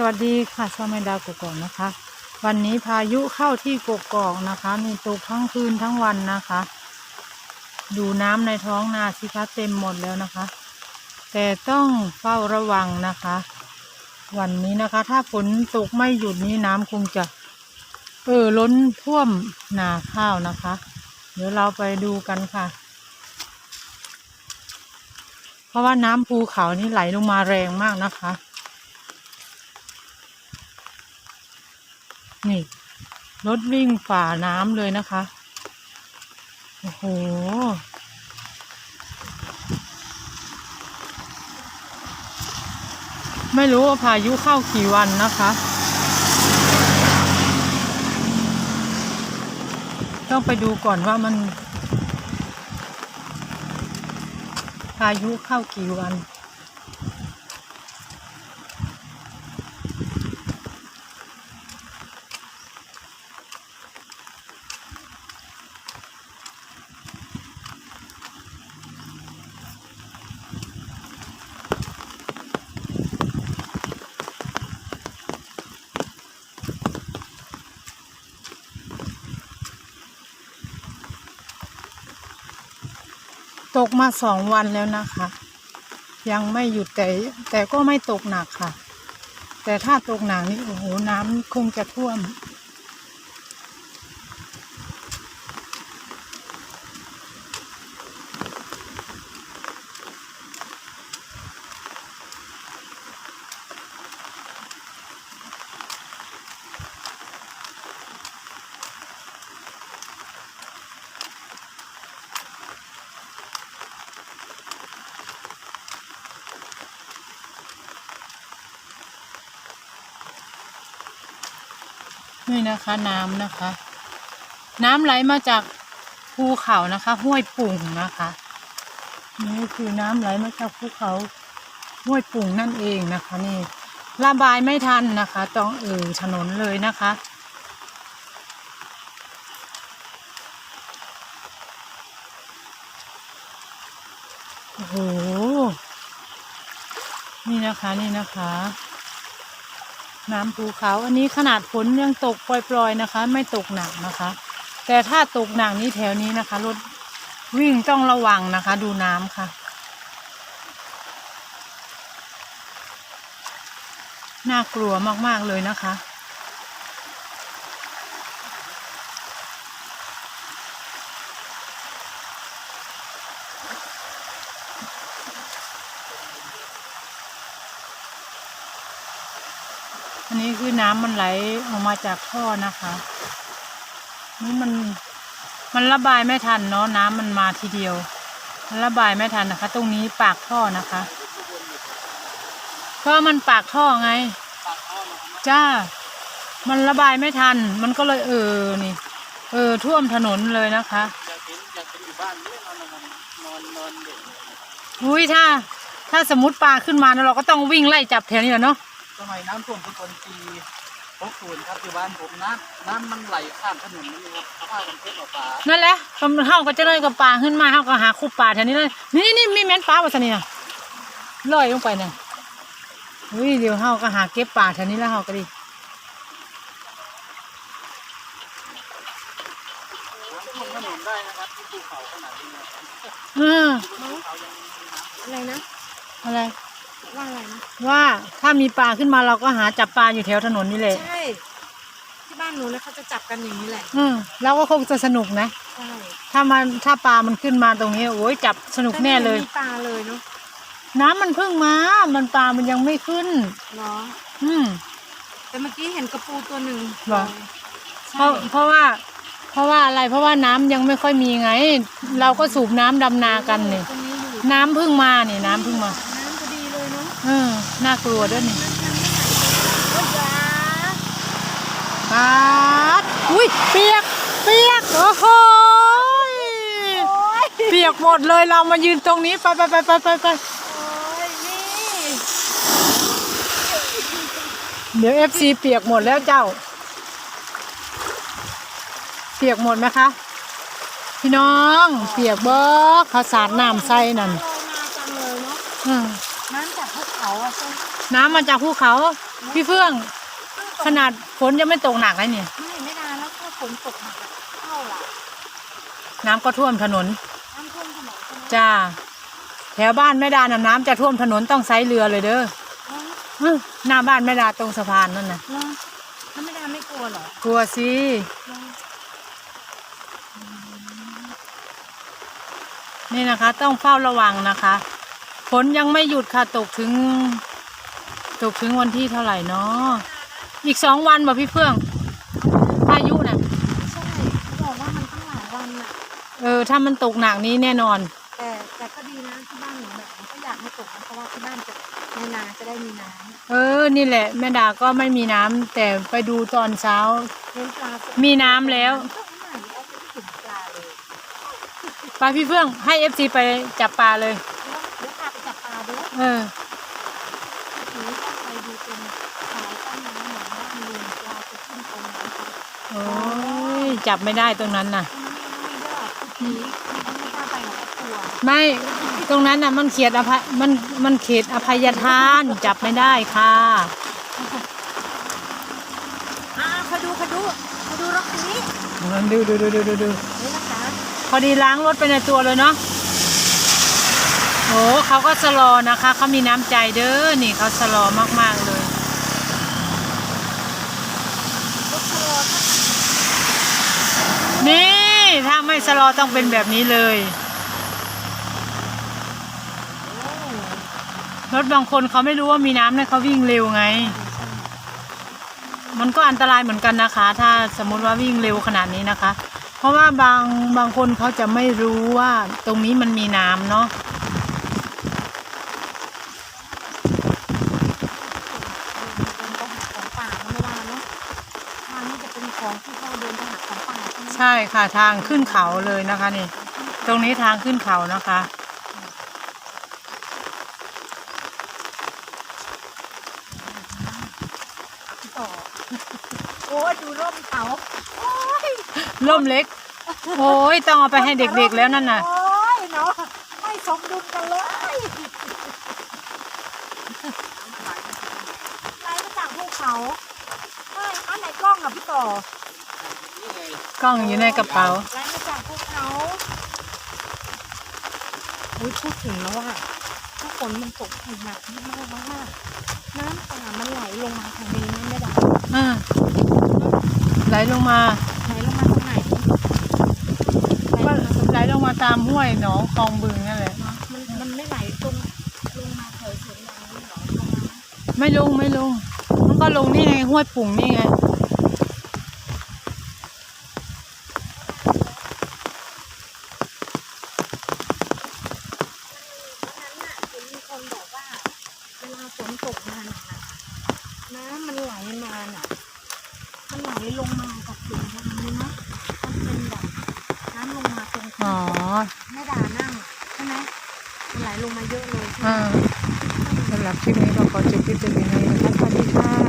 สวัสดีค่ะชาวแมดาวกกอกนะคะ วันนี้พายุเข้าที่กกอกนะคะ มีตกทั้งคืนทั้งวันนะคะ ดูน้ำในท้องนาสิคะเต็มหมดแล้วนะคะ แต่ต้องเฝ้าระวังนะคะ วันนี้นะคะ ถ้าฝนตกไม่หยุดนี้น้ำคงจะเออล้นท่วมนาข้าวนะคะ เดี๋ยวเราไปดูกันค่ะ เพราะว่าน้ำภูเขานี่ไหลลงมาแรงมากนะคะ นี่รถวิ่งฝ่าน้ำเลยนะคะ โอ้โห ไม่รู้ว่าพายุเข้ากี่วันนะคะ ต้องไปดูก่อนว่ามัน พายุเข้ากี่วัน ตกมาสองวันแล้วนะคะ ยังไม่หยุดแต่แต่ก็ไม่ตกหนักค่ะ แต่ถ้าตกหนักนี่โอ้โหน้ำคงจะท่วม นี่นะคะน้ำนะคะ น้ำไหลมาจากภูเขานะคะ ห้วยปุ่งนะคะ นี่คือน้ำไหลมาจากภูเขาห้วยปุ่งนั่นเองนะคะ นี่ระบายไม่ทันนะคะ ต้องเออถนนเลยนะคะโอ้โหนี่นะคะนี่นะคะ น้ำภูเขาอันนี้ขนาดฝนยังตกปล่อยๆนะคะ ไม่ตกหนักนะคะ แต่ถ้าตกหนักนี้แถวนี้นะคะรถวิ่งต้องระวังนะคะ ดูน้ำค่ะ น่ากลัวมากๆเลยนะคะ อันนี้คือน้ำมันไหลออกมาจากท่อนะคะนี่มันมันระบายไม่ทันเนาะน้ำมันมาทีเดียว มันระบายไม่ทันนะคะ ตรงนี้ปากท่อนะคะเพราะมันปากท่อไงจ้า มันระบายไม่ทัน มันก็เลยเออนี่ เออท่วมถนนเลยนะคะอยากเห็นอยากเห็นอยู่บ้านนี่นอนนอนนอนนอนเด็กอุ้ยถ้า ถ้าสมมติปลาขึ้นมานะเราก็ต้องวิ่งไล่จับแถวนี้แหละเนาะ สมัยน้ำท่วมทุกคนปีหกศูนย์ครับอยู่บ้านผมน้ำน้ำมันไหลข้ามถนนนี่ครับเขาพากันเทเอาปลานั่นแหละเขาเฮาก็จะเลยกับปลาขึ้นมาเฮาก็หาคู่ปลาแถวนี้เลยนี่นี่มีแม่นปลาว่าซะนี่น่ะลอยลงไปน่ะอุ้ยเดี๋ยวเฮาก็หาเก็บปลาแถวนี้แล้วเฮาก็ดีน้ำท่วมถนนได้นะครับที่ภูเขาขนาดนี้นะครับเออภูเขายังมีน้ำอะไรนะ อะไร ว่าอะไรนะว่าถ้ามีปลาขึ้นมาเราก็หาจับปลาอยู่แถวถนนนี่แหละ ใช่ ที่บ้านหนูนะเขาจะจับกันอย่างนี้แหละ อืมเราก็คงจะสนุกนะ ใช่ถ้ามันถ้าปลามันขึ้นมาตรงนี้โอ้ยจับสนุกแน่เลยแต่ไม่มีปลาเลยเนาะน้ำมันเพิ่งมา มันปลามันยังไม่ขึ้น เหรอ อืม แต่เมื่อกี้เห็นกระปูตัวหนึ่งเหรอใช่เพราะเพราะว่า เพราะว่าอะไรเพราะว่าน้ำยังไม่ค่อยมีไง เราก็สูบน้ำดำนากันเนี่ยตรงนี้อยู่น้ำเพิ่งมาเนี่ยน้ำเพิ่งมา ออน่ากลัวด้วยนี่โอ้ยจ้าปาดอุ้ยเปียก เปียก โอ้โหยโอ้ยเปียกหมดเลยเรามายืนตรงนี้ ไปไปไปไปไปไปโอ้ยนี่เดี๋ยวเอฟซีเปียกหมดแล้วเจ้า เปียกหมดไหมคะ พี่น้อง เปียกเบิกเขาสาดน้ำใส่นั่น เรามาจังเลยเนาะอืมน้ำจากภูเขาอะใช่ไหมน้ำมาจากภูเขา พี่เฟื่อง ขนาดฝนยังไม่ตกหนักเลยเนี่ย ไม่ไม่นานแล้วถ้าฝนตกหนักอะเข้าล่ะน้ำก็ท่วมถนน น้ำท่วมถนนใช่ไหมจ้า แถวบ้านแม่ดาน่ะน้ำจะท่วมถนนต้องไซเรือเลยเด้อเนาะอื้อหน้าบ้านแม่ดาตรงสะพานนั่นน่ะเนาะถ้าไม่นานไม่กลัวเหรอกลัวสิเนาะนี่นะคะ ต้องเฝ้าระวังนะคะ ฝนยังไม่หยุดค่ะตกถึง ตกถึงวันที่เท่าไหร่เนาะอีกสองวันบ่พี่เฟื่องพายุน่ะ ใช่เขาบอกว่ามันตั้งหลายวันน่ะ เออ ถ้ามันตกหนักนี้แน่นอน แต่แต่ก็ดีนะที่บ้านหนูแบบก็อยากให้ตกนะเพราะว่าที่บ้านจะในนาจะได้มีน้เออ นี่แหละ แม่ดาก็ไม่มีน้ำแต่ไปดูตอนเช้าำเลี้ยงปลาสดมีน้ำแล้วก็ไม่ไหนเอาไปถึงปลาเลย ไปพี่เฟื่องให้เอฟซีไปจับปลาเลย เออหนูต้องไปดูเป็นสายตั้งน้ำเหมือนว่ามีปลาจะขึ้นตรงนั้นค่ะโอ้ยจับไม่ได้ตรงนั้นน่ะ ไม่ได้หรอกผีไม่กล้าไปหรอกกลัวไม่ตรงนั้นน่ะ มันเขียดอภัยมันมันเขตอภัยทาน จับไม่ได้ค่ะอ่าคอยดูคอยดูคอยดูรถคันนี้ดูดูดูดูดูดูนี่นะคะพอดีล้างรถไปในตัวเลยเนาะ โอ้เขาก็สโลอนะคะเขามีน้ำใจเด้อนี่เขาสโลอมาก ๆ เลยรถชะลอถ้านี่ถ้าไม่สโลอต้องเป็นแบบนี้เลย รถบางคนเขาไม่รู้ว่ามีน้ำเนี่ยเขาวิ่งเร็วไง มันก็อันตรายเหมือนกันนะคะ ถ้าสมมติว่าวิ่งเร็วขนาดนี้นะคะ เพราะว่าบางบางคนเขาจะไม่รู้ว่าตรงนี้มันมีน้ำเนาะ ของป่าก็ไม่ได้เนาะทางนี้จะเป็นของที่เขาเดินไปหาของป่า ใช่ไหมใช่ค่ะทางขึ้นเขาเลยนะคะนี่ ตรงนี้ทางขึ้นเขานะคะ ต่อโอ้ยดูร่มเขาโอ้ยร่มเล็ก โอ้ยต้องเอาไปให้เด็กๆแล้วนั่นน่ะ โอ้ยเนาะไม่สมดุลกันเลยไล่มาจากภูเขาใช่อันไหนกล้องอะพี่ต่อนี่ไง กล้องอยู่ในกระเป๋าไล่มาจากภูเขาอุ้ยพูดถึงแล้วอะถ้าฝนมันตกหนักมากมากมากๆน้ำป่ามันไหลลงมาทางนี้นะแม่ดาอ่าไหลลงมาไหลลงมาตรงไหนไหลก็ลงมาตรงไหลลงมาตามห้วยหนองคลองบึงนั่นแหละมันมันไม่ไหลตรงลงมาแถวสวนยางนี่หรอลงมาไหมไม่ลงไม่ลงมันก็ลงนี่ไงห้วยปุ่งนี่ไง วันนั้นน่ะเห็นมีคนบอกว่า เวลาฝนตกมาน่ะน้ำ มันไหลมาน่ะ มันไหลลงมาจากสวนยางเลยเนาะมันเป็นแบบน้ำลงมาตรงที่อ๋อแม่ดานั่งใช่ไหมมันไหลลงมาเยอะเลยใช่ไหม อ่าสำหรับคลิปนี้ก็ขอจบคลิปแต่เพียงเท่านี้นะคะสวัสดีค่ะ